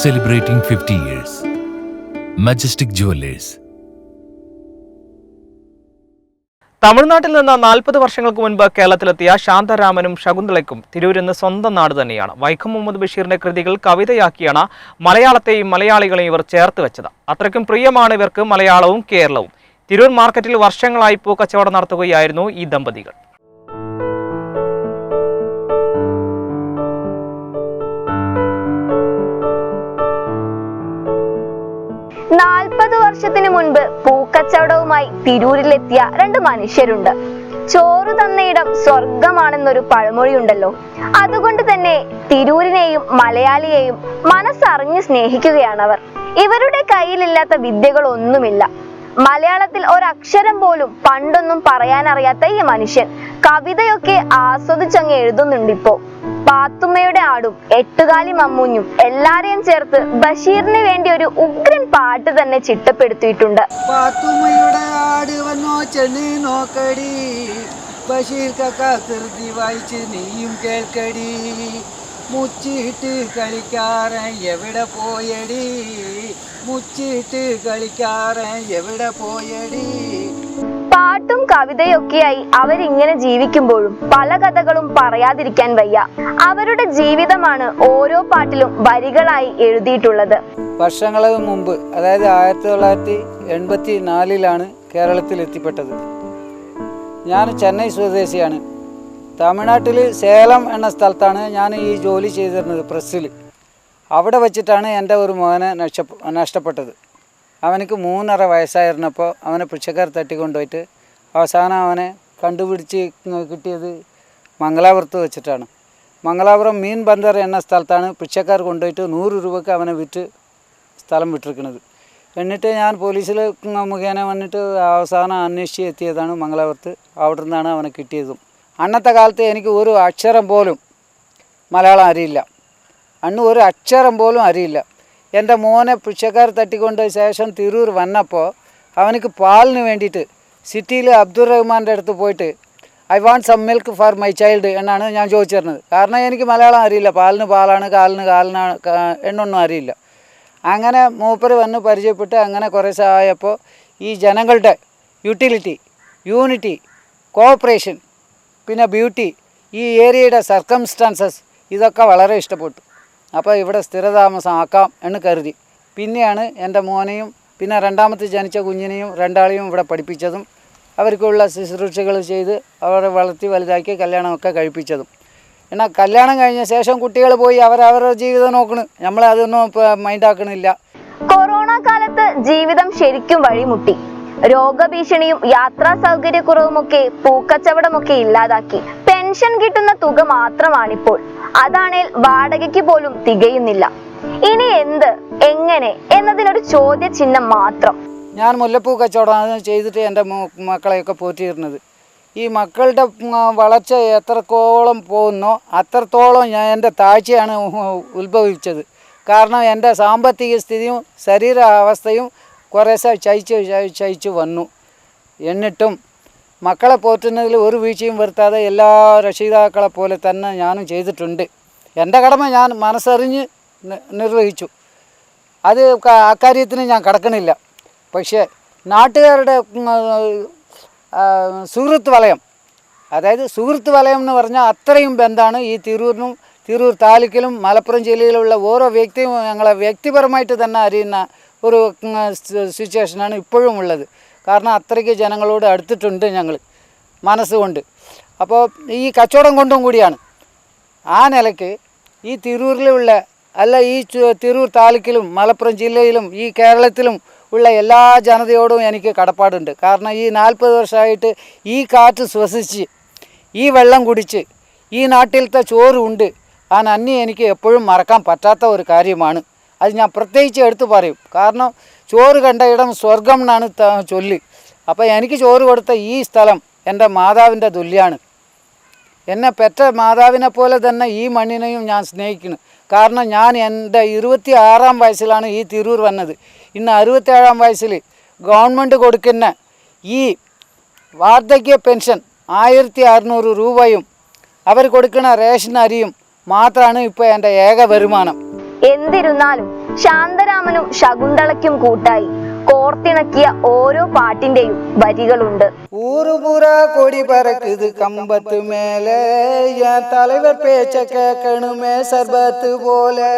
celebrating 50 years. Majestic Jewelers. തമിഴ്നാട്ടിൽ നിന്ന് നാൽപ്പത് വർഷങ്ങൾക്ക് മുൻപ് കേരളത്തിലെത്തിയ ശാന്തരാമനും ശകുന്തളയ്ക്കും തിരൂരിന്ന് സ്വന്തം നാട് തന്നെയാണ് വൈക്കം മുഹമ്മദ് ബഷീറിന്റെ കൃതികൾ കവിതയാക്കിയാണ് മലയാളത്തെയും മലയാളികളെയും ഇവർ ചേർത്ത് വെച്ചത് അത്രയ്ക്കും പ്രിയമാണ് ഇവർക്ക് മലയാളവും കേരളവും തിരൂർ മാർക്കറ്റിൽ വർഷങ്ങളായി പൂക്കച്ചവടം നടത്തുകയായിരുന്നു ഈ ദമ്പതികൾ നാൽപ്പത് വർഷത്തിന് മുൻപ് പൂക്കച്ചവടവുമായി തിരൂരിലെത്തിയ രണ്ട് മനുഷ്യരുണ്ട്. ചോറ് തന്നയിടം സ്വർഗമാണെന്നൊരു പഴമൊഴിയുണ്ടല്ലോ. അതുകൊണ്ട് തന്നെ തിരൂരിനെയും മലയാളിയെയും മനസ്സറിഞ്ഞ് സ്നേഹിക്കുകയാണ് അവർ ഇവരുടെ കയ്യിലില്ലാത്ത വിദ്യകളൊന്നുമില്ല. മലയാളത്തിൽ ഒരക്ഷരം പോലും പണ്ടൊന്നും പറയാനറിയാത്ത ഈ മനുഷ്യൻ കവിതയൊക്കെ ആസ്വദിച്ചങ്ങ് എഴുതുന്നുണ്ടിപ്പോ. പാത്തുമ്മയുടെ ആടും എട്ടുകാലി മമ്മൂഞ്ഞും എല്ലാരെയും ചേർത്ത് ബഷീറിന് വേണ്ടി ഒരു ഉഗ്രൻ പാട്ട് തന്നെ ചിട്ടപ്പെടുത്തിയിട്ടുണ്ട്. പാത്തുമ്മയുടെ ആട് വന്നോ ചെന്ന് നോക്കടി. ബഷീർ കക്ക കൃതി വായിച്ച് നീയും കേൾക്കടി. മുച്ചിട്ട് കളിക്കാരൻ എവിടെ പോയടി? മുച്ചിട്ട് കളിക്കാരൻ എവിടെ പോയടി? പാട്ടും കവിതയൊക്കെയായി അവരിങ്ങനെ ജീവിക്കുമ്പോഴും പല കഥകളും പറയാതിരിക്കാൻ വയ്യ. അവരുടെ ജീവിതമാണ് ഓരോ പാട്ടിലും വരികളായി എഴുതിയിട്ടുള്ളത്. വർഷങ്ങൾക്ക് മുമ്പ് അതായത് ആയിരത്തി തൊള്ളായിരത്തി എൺപത്തി നാലിലാണ് കേരളത്തിൽ എത്തിപ്പെട്ടത് ഞാൻ ചെന്നൈ സ്വദേശിയാണ്. തമിഴ്നാട്ടിൽ സേലം എന്ന സ്ഥലത്താണ് ഞാൻ ഈ ജോലി ചെയ്തിരുന്നത് പ്രസ്സിൽ അവിടെ വച്ചിട്ടാണ് എന്റെ ഒരു മോനെ നഷ്ട നഷ്ടപ്പെട്ടത്. അവനക്ക് മൂന്നര വയസ്സായിരുന്നപ്പോൾ അവനെ പിച്ചക്കാർ തട്ടിക്കൊണ്ടുപോയിട്ട് അവസാനം അവനെ കണ്ടുപിടിച്ച് കിട്ടിയത് മംഗലാപുരത്ത് വെച്ചിട്ടാണ്. മംഗലാപുരം മീൻ ബന്ദർ എന്ന സ്ഥലത്താണ് പിച്ചക്കാർ കൊണ്ടുപോയിട്ട് നൂറ് രൂപയ്ക്ക് അവനെ വിറ്റ് സ്ഥലം വിട്ടിരിക്കുന്നത്. എന്നിട്ട് ഞാൻ പോലീസിൽ മുഖേന വന്നിട്ട് അവസാനം അന്വേഷിച്ച് എത്തിയതാണ് മംഗലാപുരത്ത്. അവിടെ നിന്നാണ് അവനെ കിട്ടിയതും. അന്നത്തെ കാലത്ത് എനിക്ക് ഒരു അക്ഷരം പോലും മലയാളം അറിയില്ല. അന്ന് ഒരു അക്ഷരം പോലും അറിയില്ല. എന്റെ മോനെ പിച്ചക്കാർ തട്ടിക്കൊണ്ട് ശേഷം തിരൂർ വന്നപ്പോൾ അവനക്ക് പാലിന് വേണ്ടിയിട്ട് സിറ്റിയിൽ അബ്ദുൾ റഹ്മാന്റെ അടുത്ത് പോയിട്ട് I want some milk for my child എന്നാണ് ഞാൻ ചോദിച്ചിരുന്നത്. കാരണം എനിക്ക് മലയാളം അറിയില്ല. പാലിന് പാലാണ് കാലിന് കാലിനാണ് എന്നൊന്നും അറിയില്ല. അങ്ങനെ മൂപ്പർ വന്ന് പരിചയപ്പെട്ട് അങ്ങനെ കുറേ സഹായപ്പോൾ ഈ ജനങ്ങളുടെ യൂട്ടിലിറ്റി യൂണിറ്റി കോഓപ്പറേഷൻ പിന്നെ ബ്യൂട്ടി ഈ ഏരിയയുടെ സർക്കംസ്റ്റാൻസസ് ഇതൊക്കെ വളരെ ഇഷ്ടപ്പെട്ടു. അപ്പോൾ ഇവിടെ സ്ഥിരതാമസം ആക്കാം എന്ന് കരുതി. പിന്നെയാണ് എന്റെ മോനെയും പിന്നെ രണ്ടാമത്തെ ജനിച്ച കുഞ്ഞിനെയും രണ്ടാളെയും ഇവിടെ പഠിപ്പിച്ചതും അവർക്കുള്ള ശുശ്രൂഷകൾ ചെയ്ത് അവരെ വളർത്തി വലുതാക്കി കല്യാണമൊക്കെ കഴിപ്പിച്ചതും. എന്നാൽ കല്യാണം കഴിഞ്ഞ ശേഷം കുട്ടികൾ പോയി അവരവരുടെ ജീവിതം നോക്കണ്. നമ്മൾ അതൊന്നും മൈൻഡ് മൈൻഡാക്കണില്ല കൊറോണ കാലത്ത് ജീവിതം ശരിക്കും വഴിമുട്ടി. രോഗഭീഷണിയും യാത്രാ സൗകര്യക്കുറവുമൊക്കെ പൂക്കച്ചവടമൊക്കെ ഇല്ലാതാക്കി. പെൻഷൻ കിട്ടുന്ന തുക മാത്രമാണിപ്പോൾ. അതാണേൽ വാടകയ്ക്ക് പോലും തികയുന്നില്ല. ഇനി എന്ത് എങ്ങനെ എന്നതിനൊരു ചോദ്യചിഹ്നം മാത്രം. ഞാൻ മുല്ലപ്പൂ കച്ചവടമാണ് ചെയ്തിട്ട് എന്റെ മക്കളെയൊക്കെ പോറ്റിയിരുന്നത്. ഈ മക്കളുടെ വളർച്ച എത്രത്തോളം പോകുന്നോ അത്രത്തോളം ഞാൻ എന്റെ താഴ്ചയാണ് ഉത്ഭവിച്ചത്. കാരണം എന്റെ സാമ്പത്തിക സ്ഥിതിയും ശരീരാവസ്ഥയും കുറേശ്ശെ ചയിച്ച് ചയി- ചയിച്ച് വന്നു. എന്നിട്ടും മക്കളെ പോറ്റുന്നതിൽ ഒരു വീഴ്ചയും വരുത്താതെ എല്ലാ രക്ഷിതാക്കളെ പോലെ തന്നെ ഞാനും ചെയ്തിട്ടുണ്ട്. എന്റെ കടമ ഞാൻ മനസ്സറിഞ്ഞ് നിർവഹിച്ചു. അത് അക്കാര്യത്തിന് ഞാൻ കടക്കണില്ല. പക്ഷേ നാട്ടുകാരുടെ സുഹൃത്ത് വലയം അതായത് സുഹൃത്ത് വലയം എന്ന് പറഞ്ഞാൽ അത്രയും ബന്ധമാണ് ഈ തിരൂരിനും തിരൂർ താലൂക്കിലും മലപ്പുറം ജില്ലയിലുള്ള ഓരോ വ്യക്തിയും ഞങ്ങളെ വ്യക്തിപരമായിട്ട് തന്നെ അറിയുന്ന ഒരു സിറ്റുവേഷനാണ് ഇപ്പോഴും ഉള്ളത്. കാരണം അത്രയ്ക്ക് ജനങ്ങളോട് അടുത്തിട്ടുണ്ട് ഞങ്ങൾ മനസ്സുകൊണ്ട്. അപ്പോൾ ഈ കച്ചവടം കൊണ്ടും കൂടിയാണ്. ആ നിലയ്ക്ക് ഈ തിരൂരിലുള്ള അല്ല ഈ തിരൂർ താലൂക്കിലും മലപ്പുറം ജില്ലയിലും ഈ കേരളത്തിലും ഉള്ള എല്ലാ ജനതയോടും എനിക്ക് കടപ്പാടുണ്ട്. കാരണം ഈ നാൽപ്പത് വർഷമായിട്ട് ഈ കാറ്റ് ശ്വസിച്ച് ഈ വെള്ളം കുടിച്ച് ഈ നാട്ടിലത്തെ ചോറുണ്ട് ആ നന്ദി എനിക്ക് എപ്പോഴും മറക്കാൻ പറ്റാത്ത ഒരു കാര്യമാണ്. അത് ഞാൻ പ്രത്യേകിച്ച് എടുത്തു പറയും. കാരണം ചോറ് കണ്ട ഇടം സ്വർഗം എന്നാണ് ചൊല്ലി. അപ്പോൾ എനിക്ക് ചോറ് കൊടുത്ത ഈ സ്ഥലം എന്റെ മാതാവിന്റെ തുല്യാണ്. എന്നെ പെറ്റ മാതാവിനെ പോലെ തന്നെ ഈ മണ്ണിനെയും ഞാൻ സ്നേഹിക്കുന്നു. കാരണം ഞാൻ എന്റെ ഇരുപത്തി ആറാം വയസ്സിലാണ് ഈ തിരൂർ വന്നത്. ഇന്ന് അറുപത്തേഴാം വയസ്സിൽ ഗവൺമെന്റ് കൊടുക്കുന്ന ഈ വാർദ്ധക്യ പെൻഷൻ ആയിരത്തി അറുന്നൂറ് രൂപയും അവർ കൊടുക്കുന്ന റേഷൻ അരിയും മാത്രമാണ് ഇപ്പോൾ എന്റെ ഏക വരുമാനം. എന്തിരുന്നാലും ശാന്തരാമനും ശകുന്തളയ്ക്കും കൂട്ടായി കോർത്തിണക്കിയ ഓരോ പാട്ടിന്റെയും വരികളുണ്ട്. ഊരു കൊടി പറക്കുത് കമ്പത്ത് മേലെ തലവർ പേച്ച കേക്കണുമേ സർബത്ത് പോലെ.